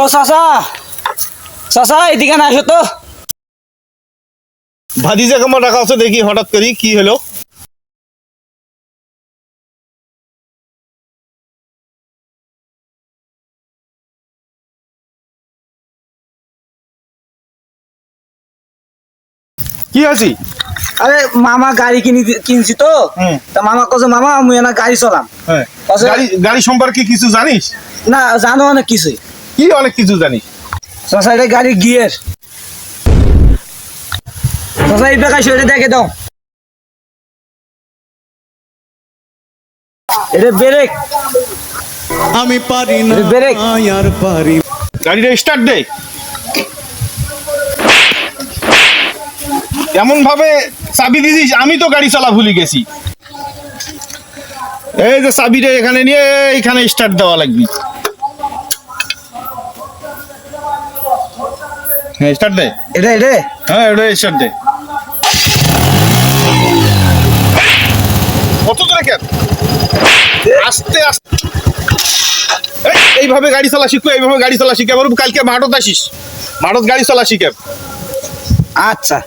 ও চাচা। চাচা এদিকে না আসো তো। ভাতিজা কেমন রাখা আছে দেখি হঠাৎ করি কি হলো। কি আছি আরে মামা গাড়ি কিনি কিনছি তো। তা মামা কছে মামা আমি না গাড়ি চলাম। গাড়ি গাড়ি সম্পর্কে কিছু জানিস না জানো অনেক কিছুই কি অনেক কিছু জানিস চাচা এটা গাড়ির গিয়ার চাচা এই বেকার সেটা দেখে দাও। এটা ব্রেক আমি পারি না ব্রেক আর পারি গাড়িটা স্টার্ট দে। এমন ভাবে চাবি দিছিস আমি তো গাড়ি চালা ভুলে গেছি। এই যে চাবিটা এখানে নিয়ে এইখানে স্টার্ট দেওয়া লাগবে। স্টার্ট দে। এটা এটা? হ্যাঁ এটা স্টার্ট দে। কত দূরে কেন? আস্তে আস্তে। এইভাবে গাড়ি চালা শিখব এইভাবে গাড়ি চালা শিখে। কালকে মাঠত আসিস। মাঠত গাড়ি চালা শিখে। আচ্ছা।